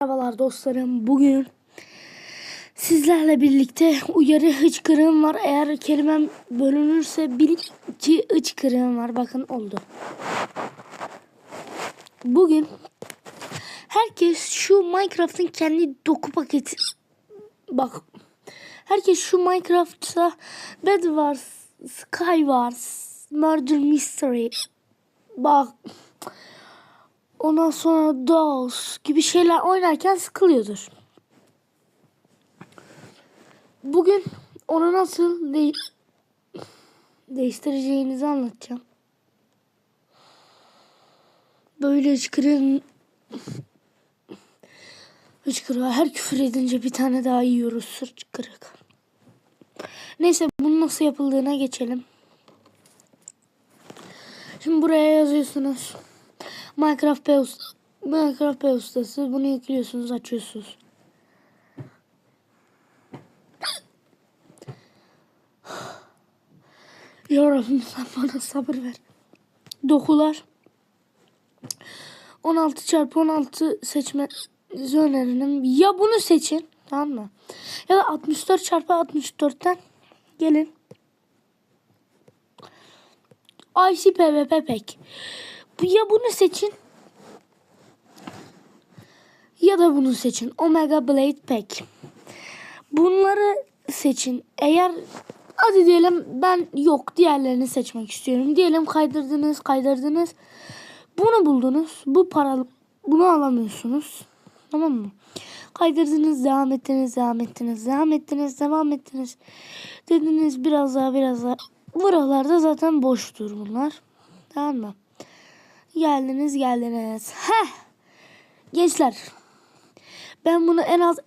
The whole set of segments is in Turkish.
Merhabalar dostlarım. Bugün sizlerle birlikte uyarı hıçkırığım var. Eğer kelimem bölünürse bil ki hıçkırığım var. Bakın oldu. Bugün herkes şu Minecraft'ın kendi doku paketi bak herkes şu Minecraft'ta Bed Wars, Sky Wars, Murder Mystery bak Ondan sonra DOS gibi şeyler oynarken sıkılıyordur. Bugün onu nasıl de değiştireceğinizi anlatacağım. Böyle hıçkırığın hıçkırığa her küfür edince bir tane daha yiyoruz sırt kırık. Neyse bunun nasıl yapıldığına geçelim. Şimdi buraya yazıyorsunuz. Minecraft P usta, Minecraft P ustası. Bunu yüklüyorsunuz, açıyorsunuz. Ya Rabbim sen bana sabır ver. Dokular. 16 çarpı 16 seçmenizi öneririm. Ya bunu seçin. Tamam mı? Ya da 64 çarpı 64'ten gelin. IC PvP pek. Ya bunu seçin. Ya da bunu seçin. Omega Blade Pack. Bunları seçin. Eğer hadi diyelim ben yok diğerlerini seçmek istiyorum. Diyelim kaydırdınız kaydırdınız. Bunu buldunuz. Bu para bunu alamıyorsunuz. Tamam mı? Kaydırdınız devam ettiniz devam ettiniz devam ettiniz devam ettiniz. Dediniz biraz daha biraz daha. Buralarda zaten boştur bunlar. Tamam mı? Geldiniz geldiniz. Heh. Gençler. Ben bunu en az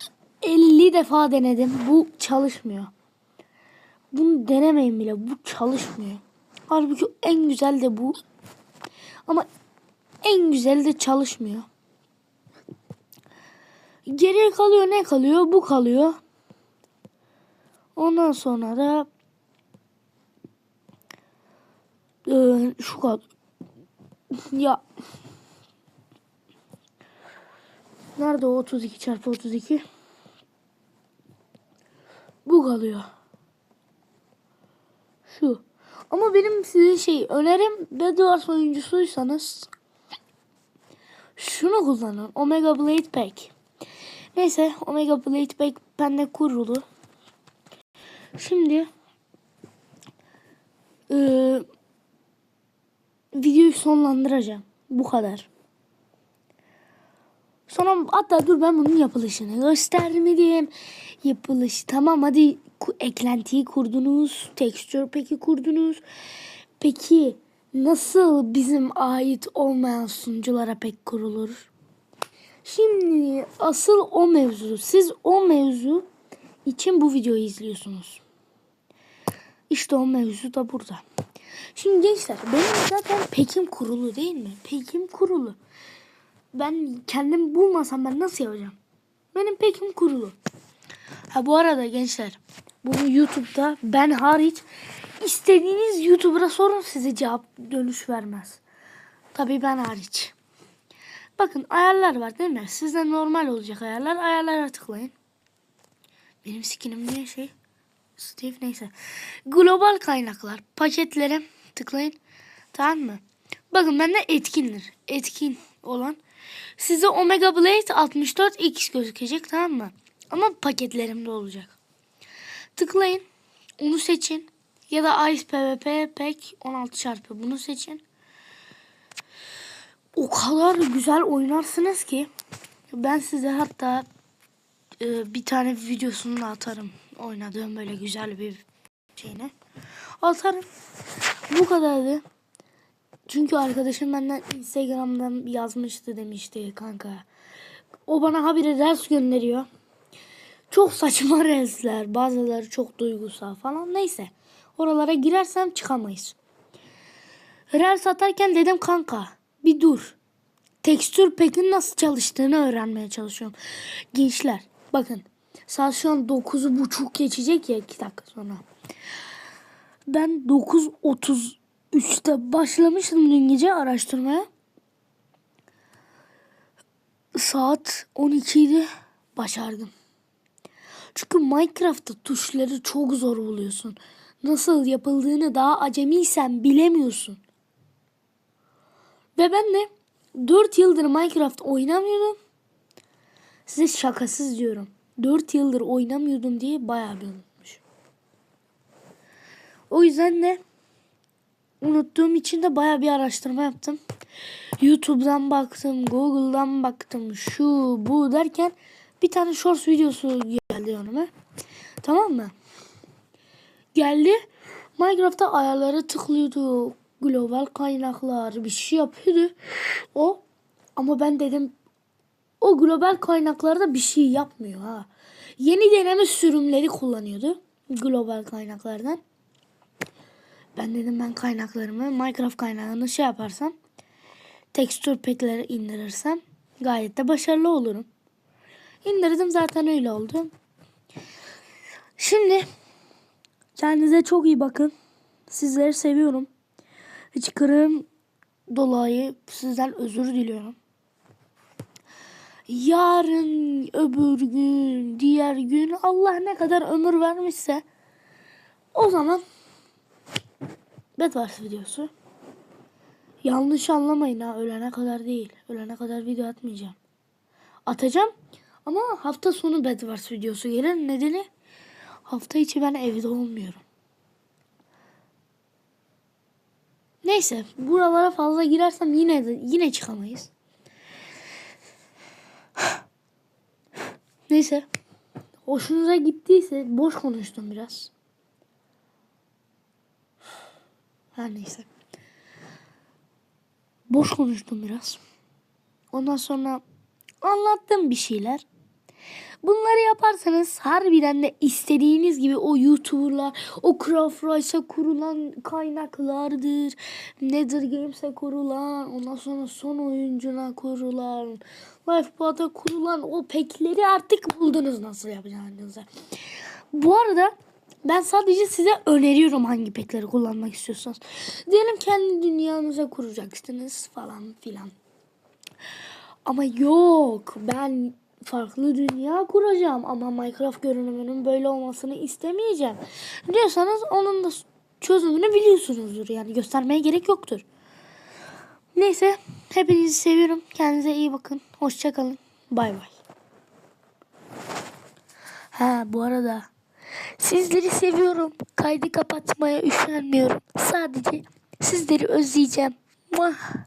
50 defa denedim. Bu çalışmıyor. Bunu denemeyin bile. Bu çalışmıyor. Halbuki en güzel de bu. Ama en güzel de çalışmıyor. Geriye kalıyor ne kalıyor? Bu kalıyor. Ondan sonra da e, şu kadar. Ya. Nerede o 32 çarpı 32? Bu kalıyor. Şu. Ama benim size şey önerim Bedwars oyuncusuysanız şunu kullanın. Omega Blade Pack. Neyse Omega Blade Pack bende kurulu. Şimdi eee videoyu sonlandıracağım. Bu kadar. Sonra hatta dur ben bunun yapılışını göstermedim. Yapılışı tamam hadi eklentiyi kurdunuz. Tekstür peki kurdunuz. Peki nasıl bizim ait olmayan sunuculara pek kurulur? Şimdi asıl o mevzu. Siz o mevzu için bu videoyu izliyorsunuz. İşte o mevzu da burada. Şimdi gençler benim zaten pekim kurulu değil mi? Pekim kurulu. Ben kendim bulmasam ben nasıl yapacağım? Benim pekim kurulu. Ha bu arada gençler bunu YouTube'da ben hariç istediğiniz YouTuber'a sorun size cevap dönüş vermez. Tabii ben hariç. Bakın ayarlar var değil mi? Sizde normal olacak ayarlar. Ayarlara tıklayın. Benim skinim niye şey? Steve neyse. Global kaynaklar. Paketlere tıklayın. Tamam mı? Bakın bende etkindir. Etkin olan. Size Omega Blade 64X gözükecek tamam mı? Ama paketlerimde olacak. Tıklayın. Onu seçin. Ya da Ice PvP Pack 16 çarpı bunu seçin. O kadar güzel oynarsınız ki ben size hatta e, bir tane videosunu da atarım. Oynadığım böyle güzel bir şeyine. Atarım. Bu kadardı. Çünkü arkadaşım benden Instagram'dan yazmıştı demişti kanka. O bana habire ders gönderiyor. Çok saçma reelsler. Bazıları çok duygusal falan. Neyse. Oralara girersem çıkamayız. Reels atarken dedim kanka bir dur. Tekstür pekin nasıl çalıştığını öğrenmeye çalışıyorum. Gençler bakın saat şu an 9'u buçuk geçecek ya 2 dakika sonra. Ben 9.33'te başlamıştım dün gece araştırmaya. saat 12 idi. Başardım. Çünkü Minecraft'ta tuşları çok zor buluyorsun. Nasıl yapıldığını daha acemiysen bilemiyorsun. Ve ben de 4 yıldır Minecraft oynamıyorum. Size şakasız diyorum. 4 yıldır oynamıyordum diye bayağı bir unutmuşum. O yüzden de unuttuğum için de bayağı bir araştırma yaptım. YouTube'dan baktım, Google'dan baktım, şu bu derken bir tane shorts videosu geldi önüme. Tamam mı? Geldi. Minecraft'ta ayarlara tıklıyordu. Global kaynaklar bir şey yapıyordu. O ama ben dedim o global kaynaklarda bir şey yapmıyor ha. Yeni deneme sürümleri kullanıyordu global kaynaklardan. Ben dedim ben kaynaklarımı Minecraft kaynağını şey yaparsam tekstür pack'leri indirirsem gayet de başarılı olurum. İndirdim zaten öyle oldu. Şimdi kendinize çok iyi bakın. Sizleri seviyorum. Hıçkırığım dolayı sizden özür diliyorum. Yarın, öbür gün, diğer gün Allah ne kadar ömür vermişse o zaman Bedwars videosu. Yanlış anlamayın ha ölene kadar değil. Ölene kadar video atmayacağım. Atacağım ama hafta sonu Bedwars videosu gelir. Nedeni hafta içi ben evde olmuyorum. Neyse buralara fazla girersem yine yine çıkamayız. Neyse. Hoşunuza gittiyse boş konuştum biraz. Her neyse. Boş konuştum biraz. Ondan sonra anlattım bir şeyler. Bunları yaparsanız harbiden de istediğiniz gibi o YouTuber'lar, o Craft Rice'a kurulan kaynaklardır. Nether Games'e kurulan, ondan sonra son oyuncuna kurulan, Lifeboat'a kurulan o pekleri artık buldunuz nasıl yapacağınızı. Bu arada ben sadece size öneriyorum hangi pekleri kullanmak istiyorsanız. Diyelim kendi dünyanıza kuracaksınız falan filan. Ama yok ben farklı dünya kuracağım ama Minecraft görünümünün böyle olmasını istemeyeceğim. Diyorsanız onun da çözümünü biliyorsunuzdur yani göstermeye gerek yoktur. Neyse hepinizi seviyorum. Kendinize iyi bakın. Hoşçakalın. Bay bay. Ha bu arada sizleri seviyorum. Kaydı kapatmaya üşenmiyorum. Sadece sizleri özleyeceğim. Muah.